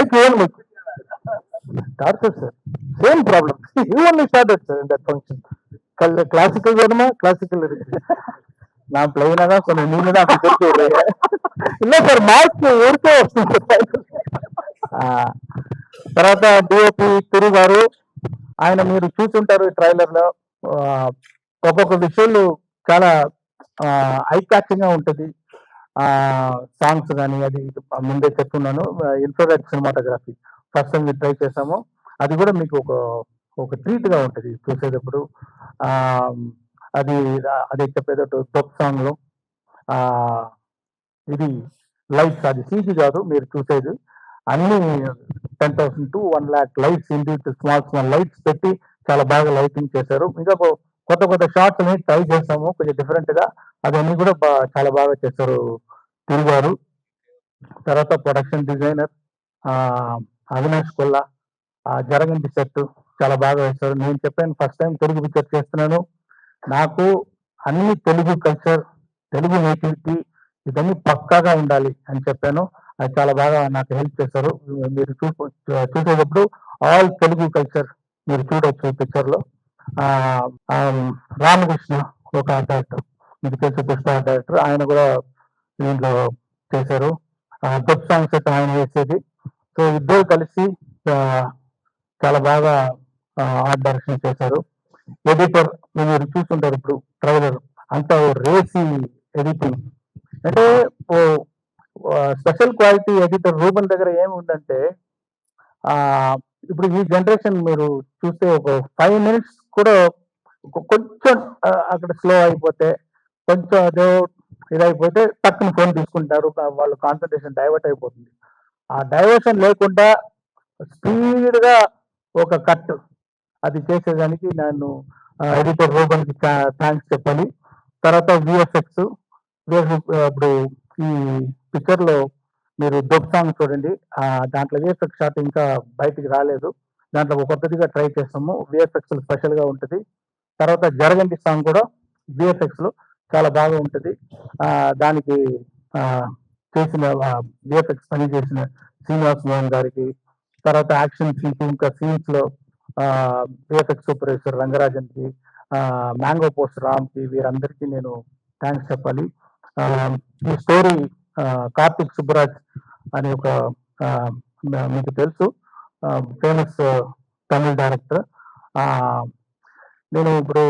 mike own torture sir same problem you only started sir in that function classical வேணுமா classical இருக்கு நான் பிளைனா தான் சொன்னேன் நீங்க தான் அப்படி கொடுத்து விடுறீங்க இல்ல సార్ మార్క్స్ ఊరికే వస్తుంది ఆ, తర్వాత డిఓపి తిరు గారు ఆయన మీరు చూసుంటారు ఈ ట్రైలర్ లో ఆ, ఒక్కొక్క విషయాలు చాలా ఐ క్యాచింగ్ గా ఉంటది ఆ సాంగ్స్ కానీ అది ముందే చెప్తున్నాను. Infrared cinematography. First time try చేసాము అది కూడా మీకు ఒక ఒక ట్రీట్గా ఉంటుంది. చూసేటప్పుడు ఆ అది అదే చెప్పేటట్టు టొప్ సాంగ్లో. ఆ ఇది లైట్స్ అది సీజీ కాదు మీరు చూసేది. అన్ని ten thousand to one lakh lights individual small small lights పెట్టి చాలా బాగా లైటింగ్ చేశారు. ఇంకా కొత్త కొత్త షార్ట్స్ అనేవి ట్రై చేసాము కొంచెం డిఫరెంట్గా. అవన్నీ కూడా చాలా బాగా చేశారు తిరిగారు. తర్వాత ప్రొడక్షన్ డిజైనర్ అవినాష్ కొల్లా ఆ జరగండి సెట్ చాలా బాగా వేశారు. నేను చెప్పాను ఫస్ట్ టైం తెలుగు పిక్చర్ చేస్తున్నాను. నాకు అన్ని తెలుగు కల్చర్ తెలుగు నేటివిటీ ఇవన్నీ పక్కాగా ఉండాలి అని చెప్పాను. అది చాలా బాగా నాకు హెల్ప్ చేశారు. మీరు చూ చూసేటప్పుడు ఆల్ తెలుగు కల్చర్ మీరు చూడొచ్చు పిక్చర్లో. రామకృష్ణ ఒక డైరెక్టర్ మీకు తెలిసే పుష్ప డైరెక్టర్ ఆయన కూడా దీంట్లో చేశారు. డబ్ సాంగ్స్ అయితే ఆయన వేసేది సో ఇద్దరు కలిసి చాలా బాగా ఆర్ట్ డైరెక్షన్ చేశారు. ఎడిటర్ మీరు చూస్తుంటారు ఇప్పుడు ట్రైలర్ అంతా రేసి ఎడిటింగ్ అంటే ఓ స్పెషల్ క్వాలిటీ ఎడిటర్ రూపన్ దగ్గర ఏముందంటే ఉందంటే ఇప్పుడు ఈ జనరేషన్ మీరు చూస్తే ఒక ఫైవ్ మినిట్స్ కూడా కొంచెం అక్కడ స్లో అయిపోతే కొంచెం అదే ఇదైపోతే టక్కున ఫోన్ తీసుకుంటారు వాళ్ళు వాళ్ళ కాన్సన్ట్రేషన్ డైవర్ట్ అయిపోతుంది. ఆ డైవర్షన్ లేకుండా స్పీడ్గా ఒక కట్ అది చేసేదానికి నేను ఎడిటర్ రూపన్కి థ్యాంక్స్ చెప్పాలి. తర్వాత విఎఫ్ఎక్స్ ఇప్పుడు ఈ పిక్చర్లో మీరు దొబ్ సాంగ్ చూడండి. ఆ దాంట్లో విఎఫ్ఎక్స్ షాట్ ఇంకా బయటికి రాలేదు. దాంట్లో ఒక కొత్తదిగా ట్రై చేస్తాము. విఎఫ్ఎక్స్ స్పెషల్గా తర్వాత జరగండి సాంగ్ కూడా విఎఫ్ఎక్స్లో చాలా బాగా ఉంటది. ఆ దానికి ఆ చేసిన విఎఫ్ఎక్స్ పని చేసిన శ్రీనివాస్ మోహన్ గారికి తర్వాత యాక్షన్ సీన్స్ ఇంకా సీన్స్లో విఎఫ్ఎక్స్ సూపర్వైజర్ రంగరాజన్కి మ్యాంగో పోస్ట్ రామ్కి వీరందరికీ నేను థ్యాంక్స్ చెప్పాలి. ఈ స్టోరీ కార్తిక్ సుబ్బరాజ్ అనే ఒక మీకు తెలుసు. Famous Tamil director. నేను ఇప్పుడు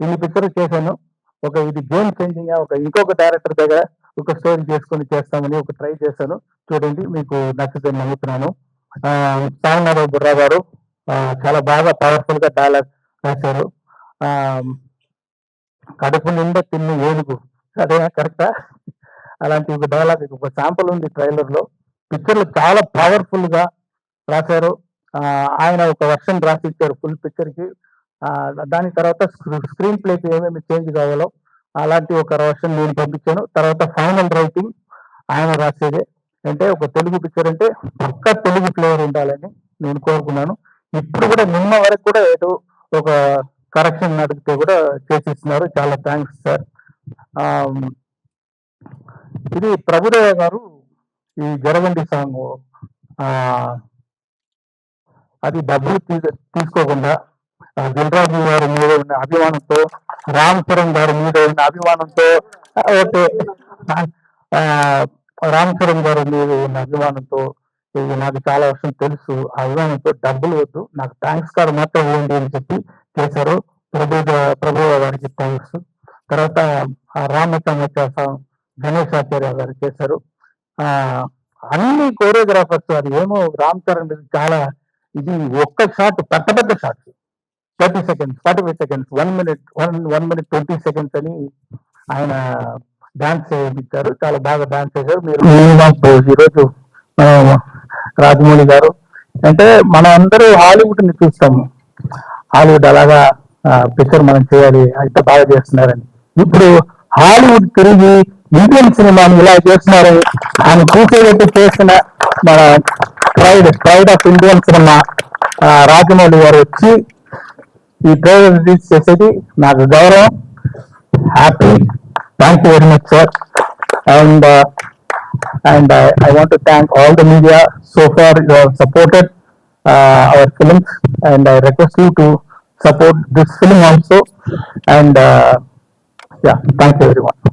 ఇన్ని పిక్చర్ చేశాను. ఒక ఇది గేమ్ చేంజింగ్ ఒక ఇంకొక డైరెక్టర్ దగ్గర ఒక స్టోరీ చేసుకొని చేస్తామని ఒక ట్రై చేశాను. చూడండి మీకు నచ్చుతుంది నమ్ముతున్నాను. ఆ, సాయినాథ్ బుర్రా గారు చాలా బాగా పవర్ఫుల్గా డైలాగ్ రాశారు. ఆ, కడుపు నిండా తిన్న ఏనుగు. అదే కరెక్టా అలాంటి ఒక డైలాగ్ ఒక శాంపుల్ ఉంది ట్రైలర్లో. పిక్చర్ చాలా పవర్ఫుల్గా రాశారు. ఆయన ఒక వర్షన్ రాసి ఇచ్చారు ఫుల్ పిక్చర్కి. దాని తర్వాత స్క్రీన్ ప్లేకి ఏమేమి చేంజ్ కావాలో అలాంటి ఒక రోషన్ నేను పంపించాను. తర్వాత ఫైనల్ రైటింగ్ ఆయన రాసేదే. అంటే ఒక తెలుగు పిక్చర్ అంటే పక్క తెలుగు ఫ్లేవర్ ఉండాలని నేను కోరుకున్నాను. ఇప్పుడు కూడా నిన్న వరకు కూడా ఏదో ఒక కరెక్షన్ అడిగితే కూడా చేసిస్తున్నారు. చాలా థ్యాంక్స్ సార్ ఇది ప్రభుదేవ గారు ఈ జరగండి సాంగ్. అది డబ్బులు తీసుకోకుండా దిల్రాజు గారి మీద ఉన్న అభిమానంతో రామ్ చరణ్ గారి మీద ఉన్న అభిమానంతో ఆ, ఓకే. రామ్ చరణ్ గారి మీద ఉన్న అభిమానంతో ఇది నాకు చాలా వర్షం తెలుసు అభిమానంతో డబ్బులు వద్దు నాకు థ్యాంక్స్ కార్డు మాత్రం ఇవ్వండి అని చెప్పి చేశారు. ప్రభు ప్రభు గారికి థ్యాంక్స్. తర్వాత ఆ రామకమ్మ గణేష్ ఆచార్య గారు చేశారు. ఆ అన్ని కోరియోగ్రాఫర్స్ అది ఏమో రామ్ చరణ్ చాలా ఇది ఒక్క షాట్ పెద్ద పెద్ద shots. Thirty seconds forty five seconds one minute one one minute twenty seconds అని ఆయన డాన్స్ చేయించారు. చాలా బాగా డాన్స్ చేశారు. మీరు ఈరోజు రాజమౌళి గారు. అంటే మనం అందరూ హాలీవుడ్ని చూస్తాము. హాలీవుడ్ అలాగా పిక్చర్ మనం చేయాలి అంత బాగా చేస్తున్నారని. ఇప్పుడు హాలీవుడ్ తిరిగి ఇండియన్ సినిమాని ఇలా చేస్తున్నారని ఆయన చూసేటట్టు చేసిన మన pride pride of Indian cinema Rajamouli garu వచ్చి ఈ ట్రైలర్ రిలీజ్ చేసేది నాకు గౌరవం happy thank you very much sir and And I, I want to thank all the media so far you have supported uh, our films and I request you to support this film also. And uh, yeah, thank you everyone.